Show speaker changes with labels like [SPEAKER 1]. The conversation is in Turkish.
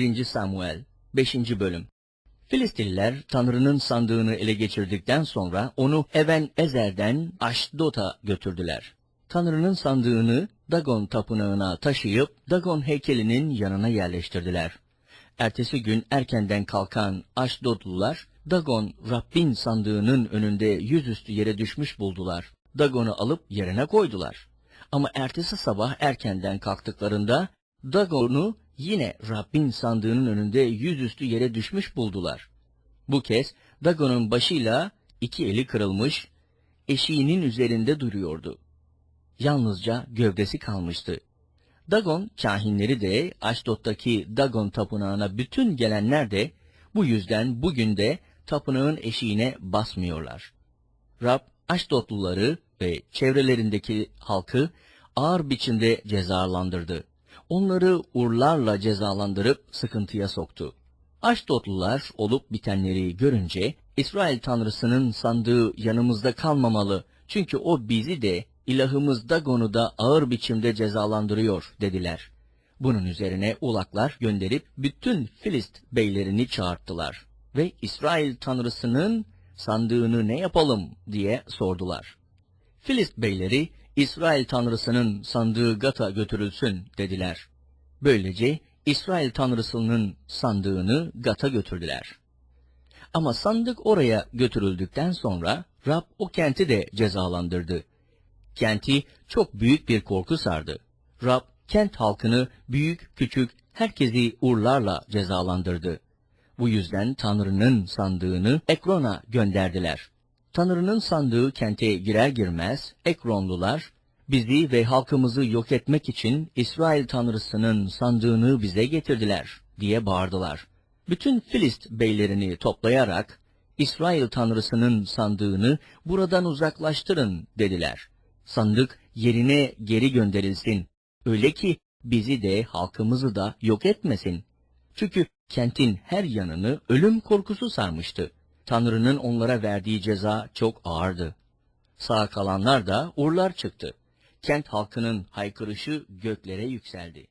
[SPEAKER 1] 1. Samuel 5. Bölüm Filistililer Tanrı'nın sandığını ele geçirdikten sonra onu Even Ezer'den Aşdod'a götürdüler. Tanrı'nın sandığını Dagon tapınağına taşıyıp Dagon heykelinin yanına yerleştirdiler. Ertesi gün erkenden kalkan Aşdodlular Dagon Rabbin sandığının önünde yüzüstü yere düşmüş buldular. Dagon'u alıp yerine koydular. Ama ertesi sabah erkenden kalktıklarında Dagon'u yine Rabbin sandığının önünde yüzüstü yere düşmüş buldular. Bu kez Dagon'un başıyla iki eli kırılmış, eşiğinin üzerinde duruyordu. Yalnızca gövdesi kalmıştı. Dagon kahinleri de Aşdod'daki Dagon tapınağına bütün gelenler de bu yüzden bugün de tapınağın eşiğine basmıyorlar. Rab Aşdodluları ve çevrelerindeki halkı ağır biçimde cezalandırdı. Onları urlarla cezalandırıp sıkıntıya soktu. Aşdodlular olup bitenleri görünce İsrail Tanrısının sandığı yanımızda kalmamalı çünkü o bizi de ilahımız Dagon'u da ağır biçimde cezalandırıyor dediler. Bunun üzerine ulaklar gönderip bütün Filist beylerini çağırttılar ve İsrail Tanrısının sandığını ne yapalım diye sordular. Filist beyleri İsrail Tanrısının sandığı Gat'a götürülsün dediler. Böylece İsrail Tanrısının sandığını Gat'a götürdüler. Ama sandık oraya götürüldükten sonra Rab o kenti de cezalandırdı. Kenti çok büyük bir korku sardı. Rab kent halkını büyük küçük herkesi urlarla cezalandırdı. Bu yüzden Tanrı'nın sandığını Ekron'a gönderdiler. Tanrı'nın sandığı kente girer girmez Ekronlular bizi ve halkımızı yok etmek için İsrail Tanrısının sandığını bize getirdiler diye bağırdılar. Bütün Filist beylerini toplayarak İsrail Tanrısının sandığını buradan uzaklaştırın dediler. Sandık yerine geri gönderilsin. Öyle ki bizi de halkımızı da yok etmesin. Çünkü kentin her yanını ölüm korkusu sarmıştı. Tanrı'nın onlara verdiği ceza çok ağırdı. Sağ kalanlar da urlar çıktı. Kent halkının haykırışı göklere yükseldi.